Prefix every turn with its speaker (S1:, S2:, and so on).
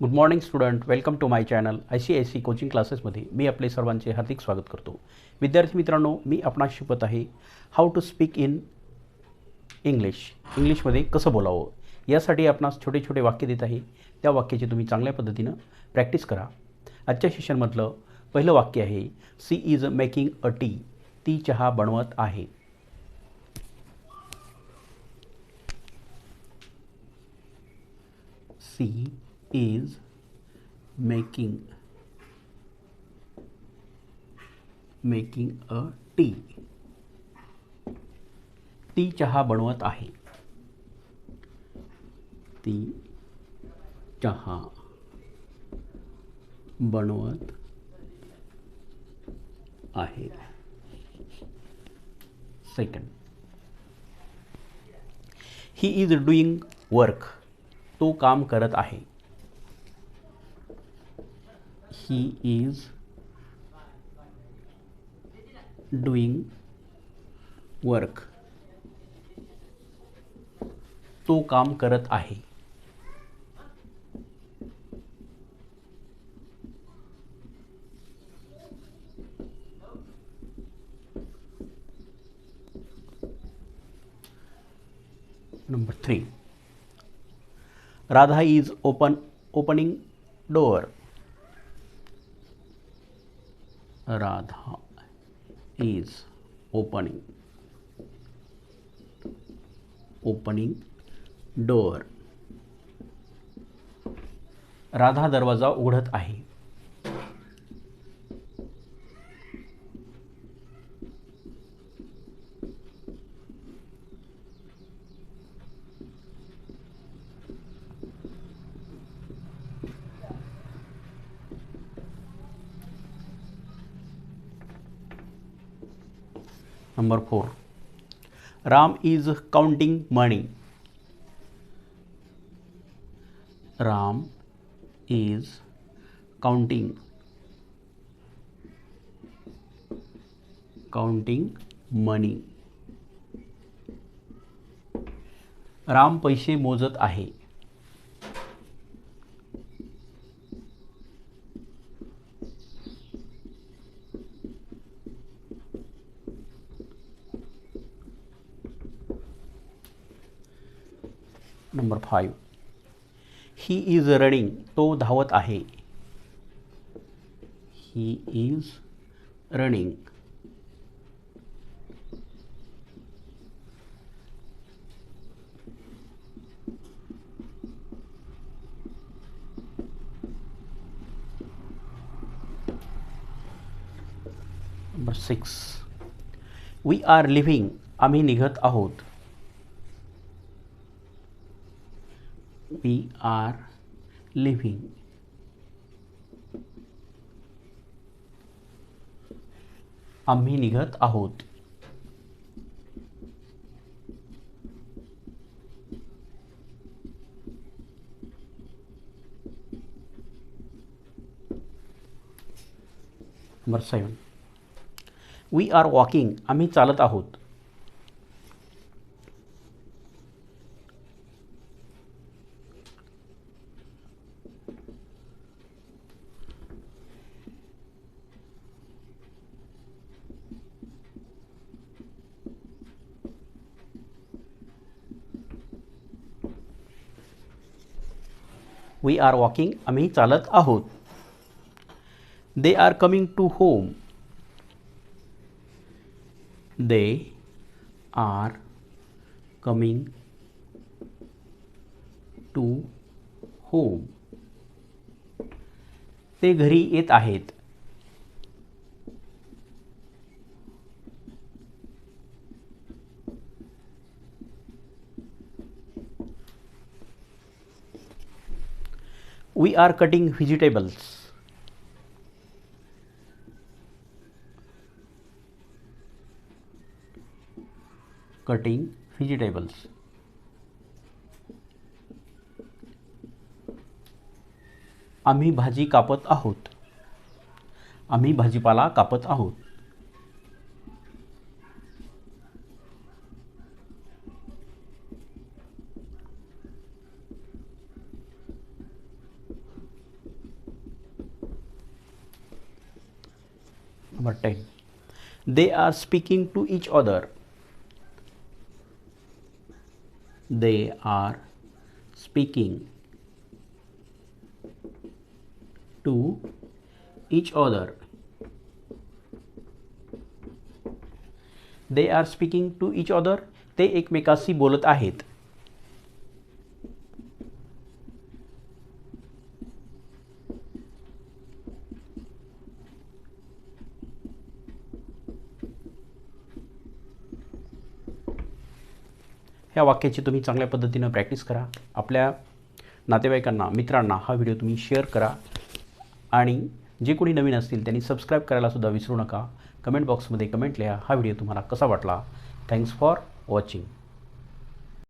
S1: Good morning student welcome to my channel I C I C coaching क्लासेसमध्ये मी आपले सर्वांचे हार्दिक स्वागत करतो. विद्यार्थी मित्रांनो मी आपणास शिकवत आहे how to speak in English इंग्लिशमध्ये कसं बोलावं? यासाठी आपणास छोटे छोटे वाक्य देत आहे. त्या वाक्याची तुम्ही चांगल्या पद्धतीनं प्रॅक्टिस करा. आजच्या सेशनमधलं पहिलं वाक्य आहे she is making a tea ती चहा बनवत आहे. She is making making a tea ती चहा बनवत आहे. ती चहा बनवत आहे. Second he is doing work तो काम करत आहे. He इज डुईंग वर्क तो काम करत आहे. Number three Radha is open opening door Radha is opening opening door Radha दरवाजा उघडत आहे. Number four. Ram is counting money. Ram is counting. Counting money. Ram पैसे मोजत आहे. Number five he is running तो धावत आहे. He is running number six we are leaving आम्ही निघत आहोत. वी आर लिव्हिंग आम्ही निघत आहोत. Number seven we are walking आम्ही चालत आहोत. वी आर वॉकिंग आम्ही चालत आहोत. They are coming to home they are coming to home ते घरी येत आहेत. We are cutting vegetables. Cutting vegetables. आम्ही भाजी कापत आहोत. आम्ही भाजीपाला कापत आहोत. Number ten they are speaking to each other they are speaking to each other. They are speaking to each other ते एकमेकाशी बोलत आहेत. ह्या वाक्याची तुम्ही चांगल्या पद्धतीनं प्रॅक्टिस करा. आपल्या नातेवाईकांना मित्रांना हा व्हिडिओ तुम्ही शेअर करा. आणि जे कोणी नवीन असतील त्यांनी सबस्क्राईब करायलासुद्धा विसरू नका. कमेंट बॉक्समध्ये कमेंट लिहा. हा व्हिडिओ तुम्हाला कसा वाटला? Thanks for watching